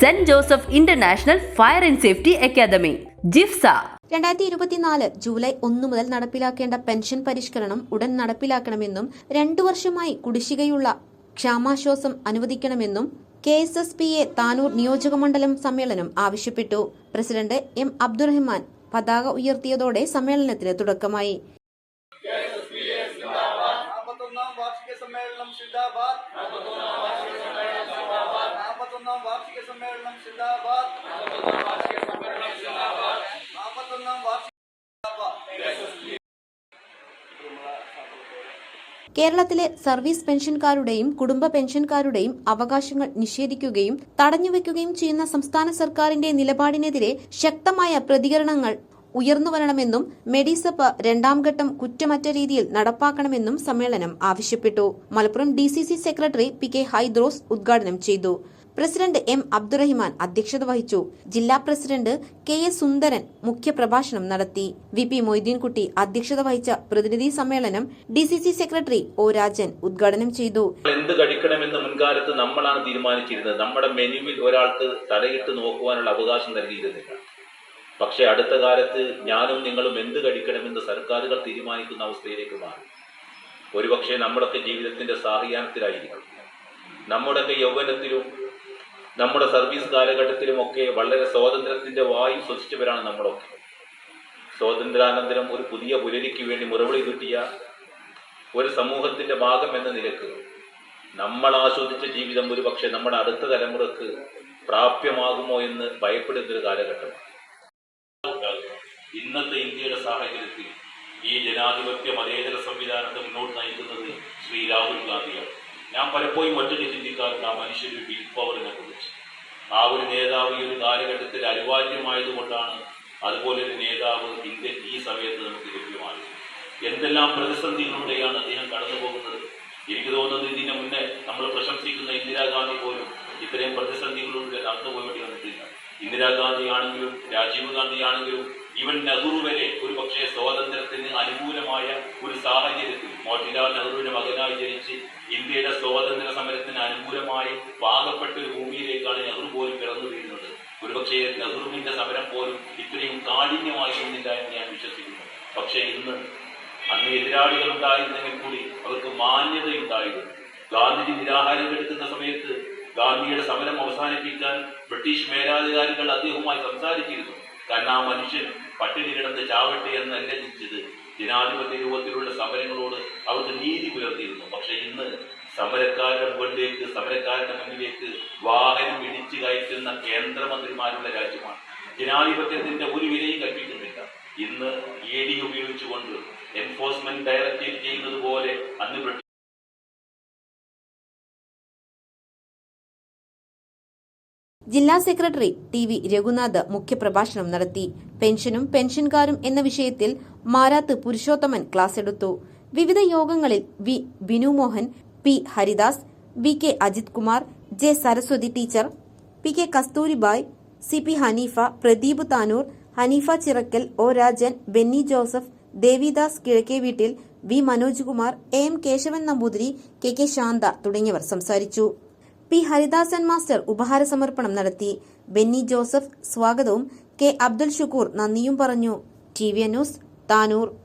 Saint Joseph international fire and safety academy JIFS. രണ്ടായിരത്തി ഇരുപത്തിനാല് July ഒന്ന് മുതൽ നടപ്പിലാക്കേണ്ട പെൻഷൻ പരിഷ്കരണം ഉടൻ നടപ്പിലാക്കണമെന്നും രണ്ടു വർഷമായി കുടിശ്ശികയുള്ള ക്ഷാമാശ്വാസം അനുവദിക്കണമെന്നും K S S P A Tanur നിയോജകമണ്ഡലം സമ്മേളനം ആവശ്യപ്പെട്ടു. പ്രസിഡന്റ് എം അബ്ദുറഹ്മാൻ പതാക ഉയർത്തിയതോടെ സമ്മേളനത്തിന് തുടക്കമായി. വാർഷിക സമ്മേളനം സിന്ദാബാദ് നാൽപ്പത്തൊന്നാം വാർഷിക സമ്മേളനം സിന്ദാബാദ്. നാൽപ്പത്തൊന്നാം വാർഷിക കേരളത്തിലെ സർവീസ് പെൻഷൻകാരുടെയും കുടുംബ പെൻഷൻകാരുടെയും അവകാശങ്ങൾ നിഷേധിക്കുകയും തടഞ്ഞുവെക്കുകയും ചെയ്യുന്ന സംസ്ഥാന സർക്കാരിന്റെ നിലപാടിനെതിരെ ശക്തമായ പ്രതികരണങ്ങൾ ഉയർന്നുവരണമെന്നും മെഡിസപ്പ് രണ്ടാം ഘട്ടം കുറ്റമറ്റ രീതിയിൽ നടപ്പാക്കണമെന്നും സമ്മേളനം ആവശ്യപ്പെട്ടു. Malappuram D secretary P K Hydros ഉദ്ഘാടനം ചെയ്തു. പ്രസിഡന്റ് എം അബ്ദുറഹിമാൻ അധ്യക്ഷത വഹിച്ചു. ജില്ലാ പ്രസിഡന്റ് കെ എസ് സുന്ദരൻ മുഖ്യപ്രഭാഷണം നടത്തി. വി പി മൊയ്തീൻകുട്ടി അധ്യക്ഷത വഹിച്ച പ്രതിനിധി സമ്മേളനം D C C secretary O Rajan ഉദ്ഘാടനം ചെയ്തു. എന്ത് കഴിക്കണമെന്ന് മുൻകാലത്ത് നമ്മളാണ് തീരുമാനിച്ചിരുന്നത്. നമ്മുടെ മെനുവിൽ ഒരാൾക്ക് തലയിട്ട് നോക്കുവാനുള്ള അവകാശം നൽകിയിരുന്നില്ല. പക്ഷേ അടുത്ത കാലത്ത് ഞാനും നിങ്ങളും എന്ത് കഴിക്കണമെന്ന് സർക്കാരുകൾ തീരുമാനിക്കുന്ന അവസ്ഥയിലേക്ക് മാറി. ഒരുപക്ഷെ നമ്മളൊക്കെ ജീവിതത്തിന്റെ സാഹചര്യത്തിലായിരിക്കും നമ്മുടെയൊക്കെ യൗവനത്തിലും നമ്മുടെ സർവീസ് കാലഘട്ടത്തിലുമൊക്കെ വളരെ സ്വാതന്ത്ര്യത്തിന്റെ വായു ശ്വസിച്ചവരാണ് നമ്മളൊക്കെ. സ്വാതന്ത്ര്യാനന്തരം ഒരു പുതിയ പുലരിക്ക് വേണ്ടി മുറവിളി കിട്ടിയ ഒരു സമൂഹത്തിന്റെ ഭാഗം എന്ന നിലയ്ക്ക് നമ്മൾ ആസ്വദിച്ച ജീവിതം ഒരു പക്ഷെ നമ്മുടെ അടുത്ത തലമുറയ്ക്ക് പ്രാപ്യമാകുമോ എന്ന് ഭയപ്പെടുന്ന ഒരു കാലഘട്ടമാണ്. ഇന്നത്തെ ഇന്ത്യയുടെ സാഹചര്യത്തിൽ ഈ ജനാധിപത്യ മതേതര സംവിധാനത്തെ മുന്നോട്ട് നയിക്കുന്നത് ശ്രീ രാഹുൽ ഗാന്ധിയാണ്. ഞാൻ പലപ്പോഴും ഒറ്റയ്ക്ക് ചിന്തിക്കാറുണ്ട് ആ മനുഷ്യരുടെ വിൽ പവറിനെ കുറിച്ച്. ആ ഒരു നേതാവ് ഈ ഒരു കാലഘട്ടത്തിൽ അനിവാര്യമായതുകൊണ്ടാണ് അതുപോലെ ഒരു നേതാവ് ഇന്ത്യ ഈ സമയത്ത് നമുക്ക് ലഭ്യമായത്. എന്തെല്ലാം പ്രതിസന്ധികളിലൂടെയാണ് അദ്ദേഹം കടന്നു പോകുന്നത് എനിക്ക് തോന്നുന്നത് ഇതിന് മുന്നേ നമ്മൾ പ്രശംസിക്കുന്ന ഇന്ദിരാഗാന്ധി പോലും ഇത്രയും പ്രതിസന്ധികളിലൂടെ കടന്നു പോയി വന്നിട്ടില്ല. ഇന്ദിരാഗാന്ധി ആണെങ്കിലും രാജീവ് ഗാന്ധി ആണെങ്കിലും ഈവൻ നെഹ്റു വരെ ഒരു പക്ഷേ സ്വാതന്ത്ര്യത്തിന് അനുകൂലമായ ഒരു സാഹചര്യത്തിൽ മോട്ടിലാൽ നെഹ്റുവിന്റെ മകനായി ജനിച്ച് ഇന്ത്യയുടെ സ്വാതന്ത്ര്യ സമരത്തിന് അനുകൂലമായി പാകപ്പെട്ട ഒരു ഭൂമിയിലേക്കാണ് നെഹ്റു പോലും പിറന്നു വീഴുന്നത് ഒരുപക്ഷേ നെഹ്റുവിന്റെ സമരം പോലും ഇത്രയും കാഠിന്യമായിരുന്നില്ല എന്ന് ഞാൻ വിശ്വസിക്കുന്നു. പക്ഷേ ഇന്ന് അന്ന് എതിരാളികൾ ഉണ്ടായിരുന്നെങ്കിൽ കൂടി അവർക്ക് മാന്യതയുണ്ടായിരുന്നു. ഗാന്ധിജി നിരാഹാരം എടുക്കുന്ന സമയത്ത് ഗാന്ധിയുടെ സമരം അവസാനിപ്പിക്കാൻ ബ്രിട്ടീഷ് മേലാധികാരികൾ അദ്ദേഹവുമായി സംസാരിച്ചിരുന്നു. കാരണം ആ മനുഷ്യൻ പട്ടിണി കിടന്ന് ചാവട്ടെ എന്ന് അന്വേഷിച്ചത് ജനാധിപത്യ രൂപത്തിലുള്ള സമരങ്ങളോട് അവർക്ക് നീതി പുലർത്തിയിരുന്നു. പക്ഷെ ഇന്ന് സമരക്കാരുടെ മുകളിലേക്ക് സമരക്കാരുടെ മുന്നിലേക്ക് വാഹനം ഇടിച്ചു കയറ്റുന്ന കേന്ദ്രമന്ത്രിമാരുള്ള രാജ്യമാണ്. ജനാധിപത്യത്തിന്റെ ഒരു വിലയും കൽപ്പിക്കുന്നില്ല. ഇന്ന് ഇ ഡി ഉപയോഗിച്ചുകൊണ്ട് എൻഫോഴ്സ്മെന്റ് ഡയറക്ടറേറ്റ് ചെയ്യുന്നത് പോലെ അന്ന് ബ്രിട്ടീഷ് ജില്ലാ സെക്രട്ടറി ടി വി രഘുനാഥ് മുഖ്യപ്രഭാഷണം നടത്തി. പെൻഷനും പെൻഷൻകാരും എന്ന വിഷയത്തിൽ മാരാത്ത് പുരുഷോത്തമൻ ക്ലാസ് എടുത്തു. വിവിധ യോഗങ്ങളിൽ V Binu Mohan P. Haridas V. K. Ajith Kumar J. Saraswathi teacher P. K. Kasturibai C. P. Haneefa Pradeep Tanur Haneefa Chirakkal O. Rajan Benny Joseph Devidas Kizhakke Veettil V. Manoj Kumar A. M Keshavan Namboothiri K. K. Shantha തുടങ്ങിയവർ സംസാരിച്ചു. P. Haridasan master ഉപഹാര സമർപ്പണം നടത്തി. ബെന്നി ജോസഫ് സ്വാഗതവും K. Abdul Shukkur നന്ദിയും പറഞ്ഞു. T. V. News Tanur.